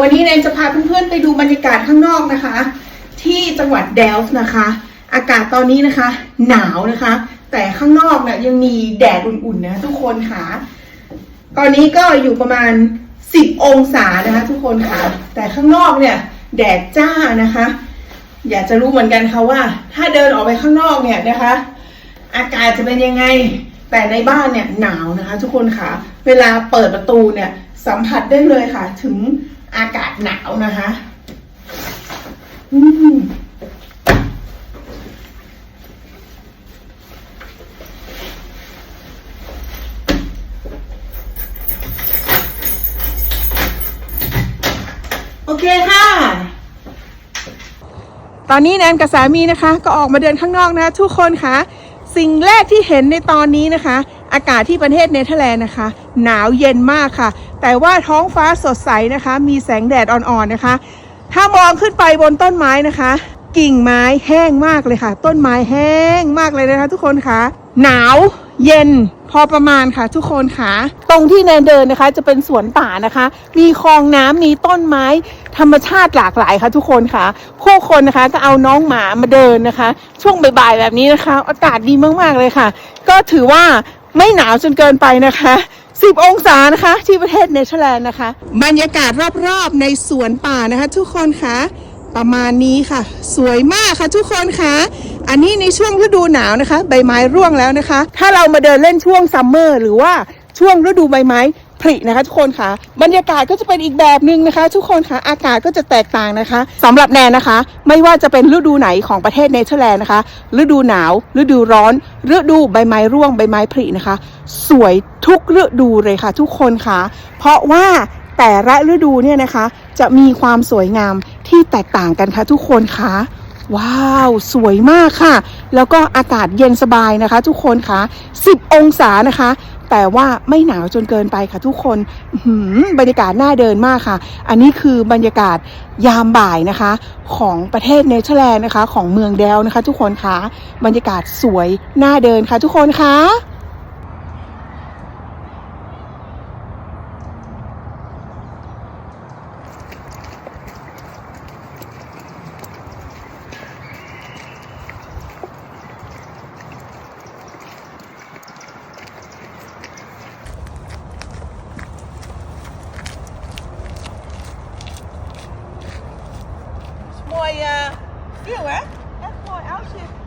วันนี้แนนจะพาเพื่อนๆไปดูบรรยากาศข้างนอกนะคะ ที่จังหวัดเดลส์นะคะ อากาศตอนนี้นะคะ หนาวนะคะ แต่ข้างนอกเนี่ยยังมีแดดอุ่นๆนะทุกคนค่ะ ตอนนี้ก็อยู่ประมาณ 10 องศานะคะ ทุกคนค่ะ แต่ข้างนอกเนี่ยแดดจ้านะคะ อยากจะรู้เหมือนกันค่ะว่า ถ้าเดินออกไปข้างนอกเนี่ยนะคะ อากาศจะเป็นยังไงแต่ในบ้านเนี่ยหนาวนะคะ ทุกคนค่ะ เวลาเปิดประตูเนี่ยสัมผัสได้เลยค่ะ ถึง อากาศหนาวนะคะโอเคค่ะ ตอนนี้แนนกับสามีนะคะ ก็ออกมาเดินข้างนอกนะ ทุกคนค่ะ สิ่งแรกที่เห็นในตอนนี้นะคะ อากาศที่ประเทศเนเธอร์แลนด์นะคะ หนาวเย็นมากค่ะ แต่ว่าท้องฟ้าสดใสนะคะ มีแสงแดดอ่อนๆนะคะ ถ้ามองขึ้นไปบนต้นไม้นะคะ กิ่งไม้แห้งมากเลยค่ะ ต้นไม้แห้งมากเลยนะคะทุกคนคะหนาวเย็นพอประมาณค่ะทุกคนค่ะ ตรงที่แนนเดินนะคะจะเป็นสวนป่านะคะ มีคลองน้ำมีต้นไม้ธรรมชาติหลากหลายค่ะทุกคนค่ะผู้คนนะคะก็เอาน้องหมามาเดินนะคะ ช่วงบ่ายๆแบบนี้นะคะ อากาศดีมากๆเลยค่ะ ก็ถือว่า ไม่หนาวจนเกินไปนะคะ 10 องศานะคะ ที่ประเทศเนเธอร์แลนด์นะคะ บรรยากาศรอบๆในสวนป่านะคะ ทุกคนคะประมาณนี้ค่ะ สวยมากค่ะทุกคนคะอันนี้ในช่วงฤดูหนาวนะคะ ใบไม้ร่วงแล้วนะคะ ถ้าเรามาเดินเล่นช่วงซัมเมอร์หรือว่าช่วงฤดูใบไม้ ผลินะคะทุกคนค่ะ บรรยากาศก็จะเป็นอีกแบบหนึ่งนะคะ ทุกคนค่ะอากาศก็จะแตกต่างนะคะสำหรับแนนนะคะ ไม่ว่าจะเป็นฤดูไหนของประเทศเนเธอร์แลนด์นะคะ ฤดูหนาว ฤดูร้อน ฤดูใบไม้ร่วงใบไม้ผลินะคะ สวยทุกฤดูเลยค่ะ ทุกคนค่ะ เพราะว่าแต่ละฤดูเนี่ยนะคะ จะมีความสวยงามที่แตกต่างกันค่ะ ทุกคนค่ะว้าว สวยมากค่ะ แล้วก็อากาศเย็นสบายนะคะ ทุกคนคะ10 องศานะคะ แต่ว่าไม่หนาวจนเกินไปค่ะทุกคนบรรยากาศน่าเดินมากค่ะ อันนี้คือบรรยากาศยามบ่ายนะคะ ของประเทศเนเธอร์แลนด์นะคะ ของเมืองเดลนะคะ ทุกคนคะบรรยากาศสวยน่าเดินค่ะ ทุกคนคะ You, eh? That's my outfit.